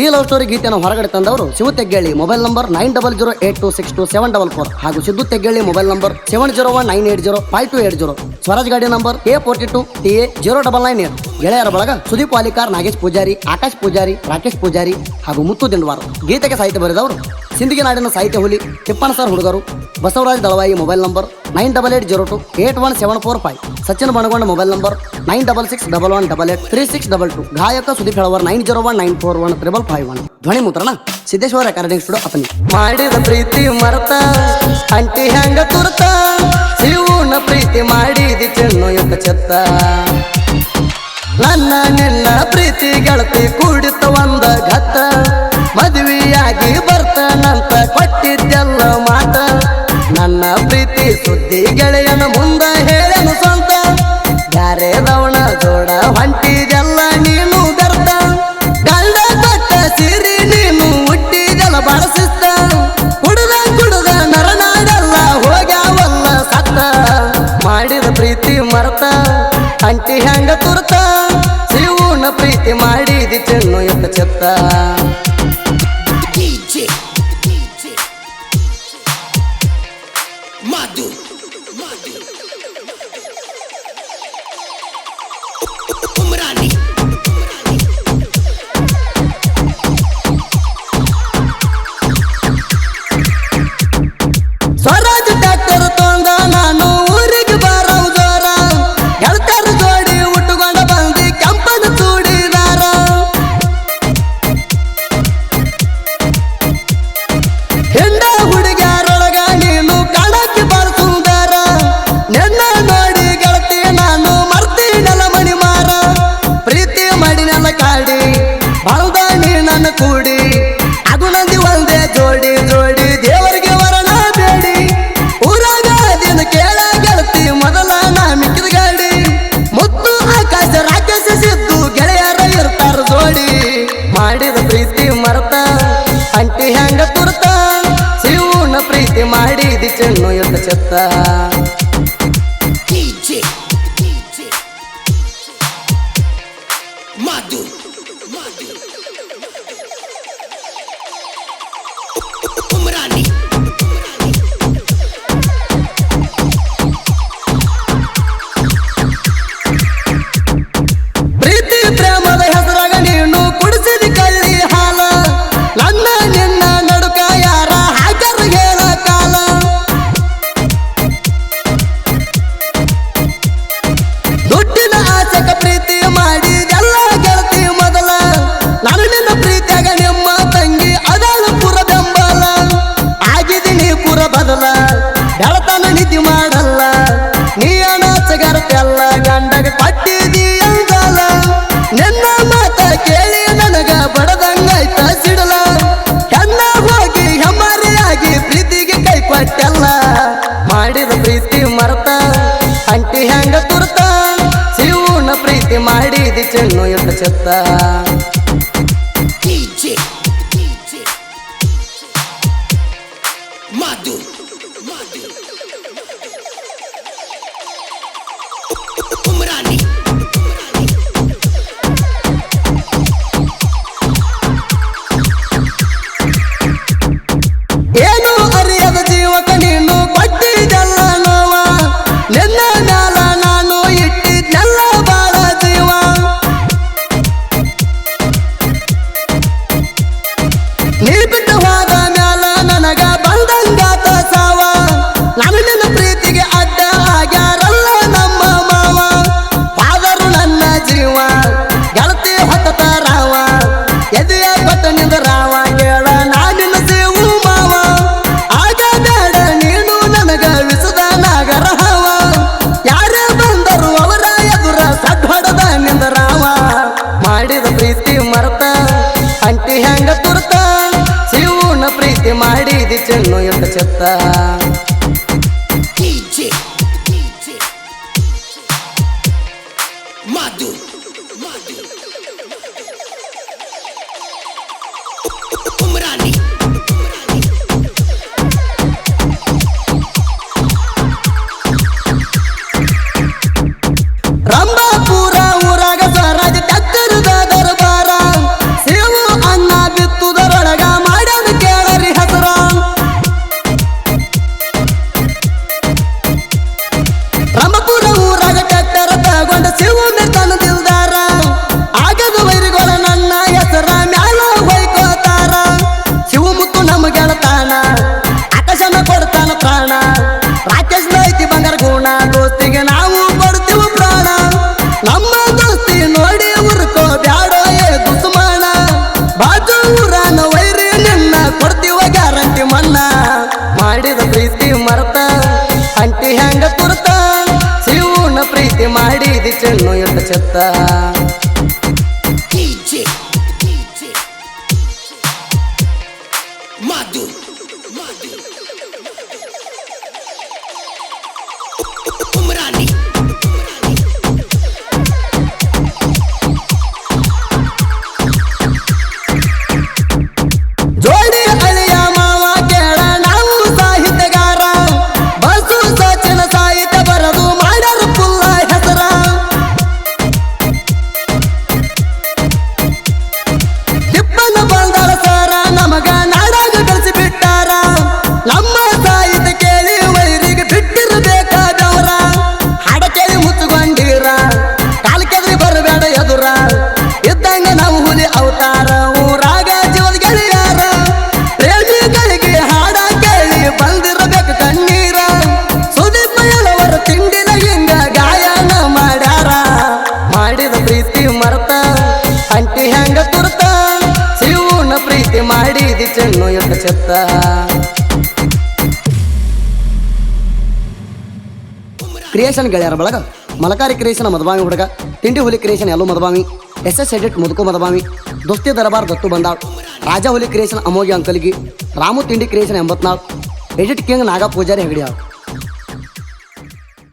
ಈ love story ಗೀತೆಯನ್ನು ಹೊರಗಡೆ ತಂದವರು Shiva Teggeli mobile number nine double zero eight two six two seven double four ಹಾಗೂ Siddu Teggeli mobile number seven zero one nine eight zero five two eight zero Swaraj ಗಾಡಿ number A forty two T A zero double nine eight ಗೆಳೆಯರ ಬಳಗ ಸುದೀಪ್ ವಾಲಿಕಾರ್, ನಾಗೇಶ್ ಪೂಜಾರಿ, ಆಕಾಶ್ ಪೂಜಾರಿ, ರಾಕೇಶ್ ಪೂಜಾರಿ ಹಾಗೂ ಮುತ್ತು ದಿಂಡವಾರ ಗೀತೆಗೆ ಸಾಹಿತ್ಯ ಬರೆದವರು ಸಿಂಧಿಗೆ ನಾಡಿನ ಸಾಹಿತ್ಯ ಹುಲಿ ತಿಪ್ಪನ ಸರ್ ಹುಡುಗರು Basavaraj Dalavayi mobile number nine double eight zero two eight one seven four five. Sachin Banagonda mobile number nine double six double one double eight three six double two. ಗಾಯಕ Sudeep Helavar nine zero one nine four one triple five one. ಧ್ವನಿ ಮುದ್ರಣ, Siddeshwara recording studio ಅಪನಿ ಮಾಡಿದ ಪ್ರೀತಿ ಮರತ, ಅಂಟಿ ಹ್ಯಾಂಗ ತುರ್ತ ಶಿವನ ಪ್ರೀತಿ ಮಾಡಿದಿ ಚೆನ್ನು ಎಂಬ ಚೆತ್ತ. ನನ್ನ ನಿನ್ನ ಪ್ರೀತಿ ಗೆಳತಿ ಕೂಡಿತ ಒಂದ ಘತ್ತ ಗೆಳೆಯನ ಮುಂದ ಹೇಳನು ಸ್ವಂತ? ಬ್ಯಾರೆ ದವಣ ಜೋಡ ಹೊಂಟಿದೆಲ್ಲ ನೀನು ಬೆರ್ತ ಗಂಡ ಕೊಟ್ಟ ಸಿರಿ ನೀನು ಹುಟ್ಟಿದೆಲ್ಲ ಬಳಸಿಸ್ತ. ಕುಡದ ಕುಡದ ನರನಾಡೆಲ್ಲ ಹೋಗ್ಯಾವಲ್ಲ ಸತ್ತ. ಮಾಡಿದ ಪ್ರೀತಿ ಮರ್ತ ಅಂಟಿ ಹೆಂಗ ತುರ್ತ. ಶಿವನ ಪ್ರೀತಿ ಮಾಡಿದಿ ಚೆನ್ನು ಎತ್ತ ಚೆತ್ತ. DJ, DJ, Madu, 待て DJ, DJ, Madu, Madu, ಮಾಡಲ್ಲ. ನೀ ಅನಾಚಗರ್ತೆಲ್ಲ ಗಂಡಗ ಪಟ್ಟಿದಿ ಅಂದಲ್ಲ. ನಿನ್ನ ಮಾತ ಕೇಳಿ ನನಗ ಬಡದಂಗಾಯ್ತ ಸಿಡಲ. ಹೆಣ್ಣ ಹೋಗಿ ಹೆಮ್ಮರಿಯಾಗಿ ಪ್ರೀತಿಗೆ ಕೈ ಕೊಟ್ಟಲ್ಲ ಮಾಡಿದ ಪ್ರೀತಿ ಮರತ ಅಂಟಿ ಹೆಂಗ ತುರ್ತ. ಶಿವನ ಪ್ರೀತಿ ಮಾಡಿದಿ ಚೆನ್ನು ಎತ್ತ ಚೆತ್ತ. Madu, Madu, ಚೆನ್ನು ಎತ್ತ ಚೆತ್ತ DJ, ಮಾಡಿದ ಪ್ರೀತಿ ಮರತ ಅಂಟಿ ಹ್ಯಾಂಗ ಕುರ್ತ ಶಿವನ ಪ್ರೀತಿ ಮಾಡಿದಿ ಚೆನ್ನು ಎತ್ತ ಚೆತ್ತ ಮಧು ಮಧು ಪ್ರೀತಿ ಮರ್ತ ಅಂಟಿ ಹೆಂಗ ತುರ್ತ ಶಿವನ ಪ್ರೀತಿ ಮಾಡಿದಿ ಚೆನ್ನು ಎಟ್ಟ ಚೆತ್ತ ಕ್ರಿಯೇಷನ್ ಗೆಳೆಯರ ಬಳಗ ಮಲಕಾರಿ ಕ್ರಿಯೇಷನ್ ಮದಬಾಮಿ ಹುಡುಗ ತಿಂಡಿ ಹುಲಿ ಕ್ರಿಯೇಷನ್ ಎಲ್ಲೋ ಮದಬಾಮಿ ಎಸ್ ಎಸ್ ಎಡಿಟ್ ಮುದುಕು ಮದಬಾಮಿ ದೋಸ್ತಿ ದರಬಾರ್ ದತ್ತು ಬಂದಾಳ್ ರಾಜ ಹುಲಿ ಕ್ರಿಯೇಷನ್ ಅಮೋಗಿ ಅಂಕಲ್ಗಿ ರಾಮು ತಿಂಡಿ ಕ್ರಿಯೇಷನ್ ಎಂಬತ್ನಾಲ್ಕು ಎಡಿಟ್ ಕಿಂಗ್ ನಾಗ ಪೂಜಾರಿ ಹೆಗಡಿಯಾಳ್